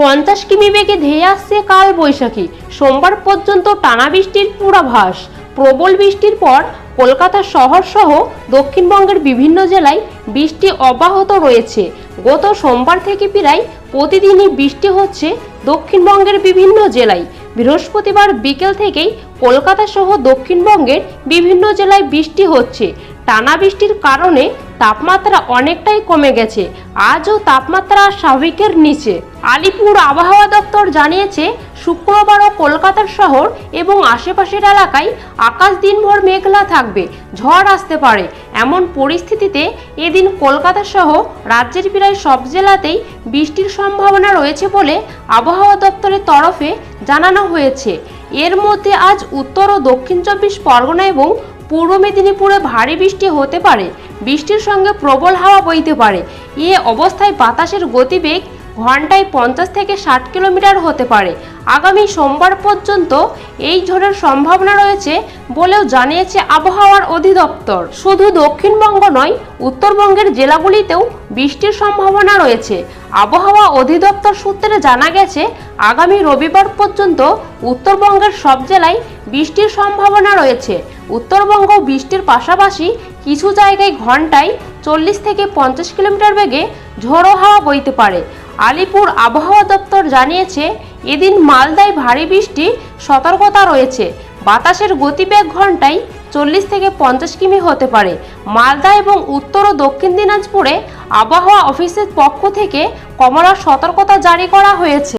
পঞ্চাশ কিমি বেগে ধেয়ে আসছে কাল বৈশাখী সোমবার পর্যন্ত টানা বৃষ্টির পূর্বাভাস। প্রবল বৃষ্টির পর কলকাতা শহর সহ দক্ষিণবঙ্গের বিভিন্ন জেলায় বৃষ্টি অব্যাহত রয়েছে। গত সোমবার থেকে প্রায় প্রতিদিনই বৃষ্টি হচ্ছে দক্ষিণবঙ্গের বিভিন্ন জেলায়। বৃহস্পতিবার বিকেল থেকেই কলকাতা সহ দক্ষিণবঙ্গের বিভিন্ন জেলায় বৃষ্টি হচ্ছে। টানা বৃষ্টির কারণে তাপমাত্রা অনেকটাই কমে গেছে। আজও তাপমাত্রা স্বাভাবিকের নিচে। আলিপুর আবহাওয়া দপ্তর জানিয়েছে শুক্রবারও কলকাতার শহর এবং আশেপাশের এলাকায় আকাশ দিনভর মেঘলা থাকবে, ঝড় আসতে পারে। এমন পরিস্থিতিতে এদিন কলকাতা সহ রাজ্যের প্রায় সব জেলাতেই বৃষ্টির সম্ভাবনা রয়েছে বলে আবহাওয়া দপ্তরের তরফে জানানো হয়েছে। এর মধ্যে আজ উত্তর ও দক্ষিণ চব্বিশ পরগনা এবং পূর্ব মেদিনীপুরে ভারী বৃষ্টি হতে পারে। বৃষ্টির সঙ্গে প্রবল হাওয়া বইতে পারে। এ অবস্থায় বাতাসের গতিবেগ ঘন্টায় পঞ্চাশ থেকে ষাট কিলোমিটার হতে পারে। আগামী সোমবার পর্যন্ত এই ঝড়ের সম্ভাবনা রয়েছে বলেও জানিয়েছে আবহাওয়ার অধিদপ্তর। শুধু দক্ষিণবঙ্গ নয়, উত্তরবঙ্গের জেলাগুলিতেও বৃষ্টির সম্ভাবনা রয়েছে। আবহাওয়া অধিদপ্তর সূত্রে জানা গেছে, আগামী রবিবার পর্যন্ত উত্তরবঙ্গের সব জেলায় বৃষ্টির সম্ভাবনা রয়েছে। উত্তরবঙ্গ বৃষ্টির পাশাপাশি কিছু জায়গায় ঘন্টায় চল্লিশ থেকে পঞ্চাশ কিলোমিটার বেগে ঝোড়ো হাওয়া বইতে পারে। আলিপুর আবহাওয়া দপ্তর জানিয়েছে, এদিন মালদায় ভারী বৃষ্টি, সতর্কতা রয়েছে। বাতাসের গতিবেগ ঘন্টায় চল্লিশ থেকে পঞ্চাশ কিমি হতে পারে। মালদা এবং উত্তর ও দক্ষিণ দিনাজপুরে আবহাওয়া অফিসের পক্ষ থেকে কমলার সতর্কতা জারি করা হয়েছে।